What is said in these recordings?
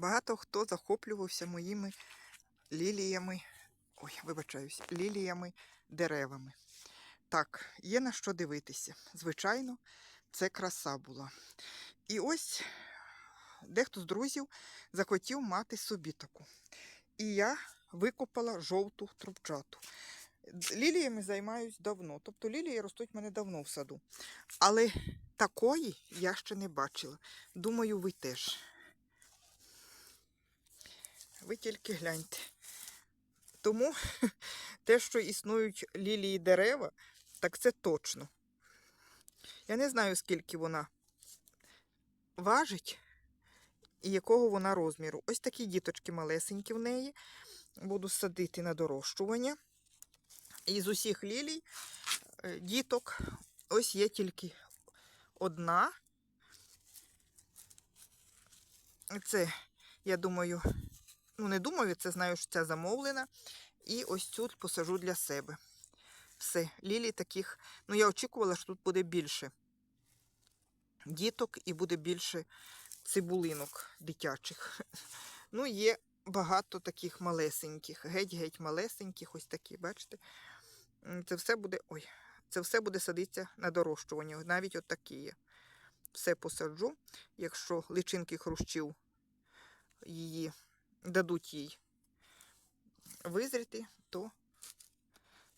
Багато хто захоплювався моїми ліліями, ой, вибачаюсь, ліліями, деревами. Так, є на що дивитися. Звичайно, це краса була. І ось дехто з друзів захотів мати собі таку. І я викопала жовту трубчату. Ліліями займаюсь давно. Тобто лілії ростуть в мене давно в саду. Але такої я ще не бачила. Думаю, ви теж. Ви тільки гляньте. Тому те, що існують лілії дерева, так це точно. Я не знаю, скільки вона важить і якого вона розміру. Ось такі діточки малесенькі в неї. Буду садити на дорощування. І з усіх лілій е, діток ось є тільки одна. Це, я думаю, ну не думаю, це знаю, що це замовлена. І ось цю посажу для себе. Все, лілій таких. Ну, я очікувала, що тут буде більше діток і буде більше цибулинок дитячих. Ну, є багато таких малесеньких, геть-геть малесеньких, ось такі, бачите? Це все буде. Ой, це все буде садитися на дорощування. Навіть от такі є. Все посаджу. Якщо личинки хрущів її дадуть їй визріти, то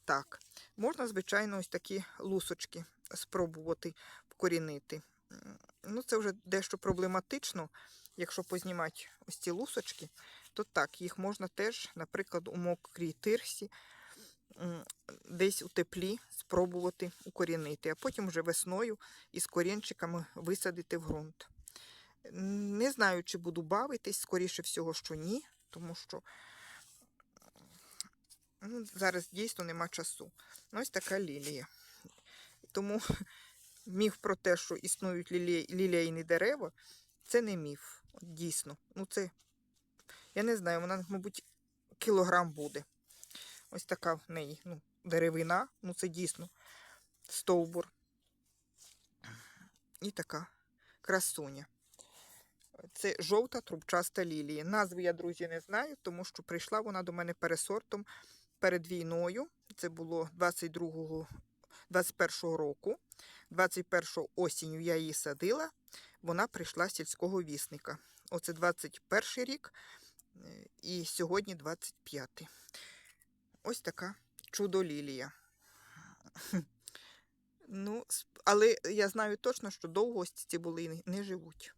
так. Можна, звичайно, ось такі лусочки спробувати вкорінити. Ну, це вже дещо проблематично. Якщо познімати ось ці лусочки, то так, їх можна теж, наприклад, у мокрій тирсі, десь у теплі спробувати укорінити, а потім вже весною із корінчиками висадити в ґрунт. Не знаю, чи буду бавитись, скоріше всього, що ні, тому що ну, зараз дійсно нема часу. Ось така лілія. Тому міф про те, що існують лілі... лілейні дерева, це не міф. Дійсно. Ну, це, я не знаю, вона, мабуть, кілограм буде. Ось така в неї ну, деревина, ну це дійсно стовбур. І така красуня. Це жовта трубчаста лілія. Назви я, друзі, не знаю, тому що прийшла вона до мене пересортом перед війною. Це було 22 21 року. 21 осінню я її садила. Вона прийшла з сільського вісника. Оце 21 рік е, і сьогодні 25. Ось така чудо-лілія. Ну, але я знаю точно, що довго ці цибулини не живуть.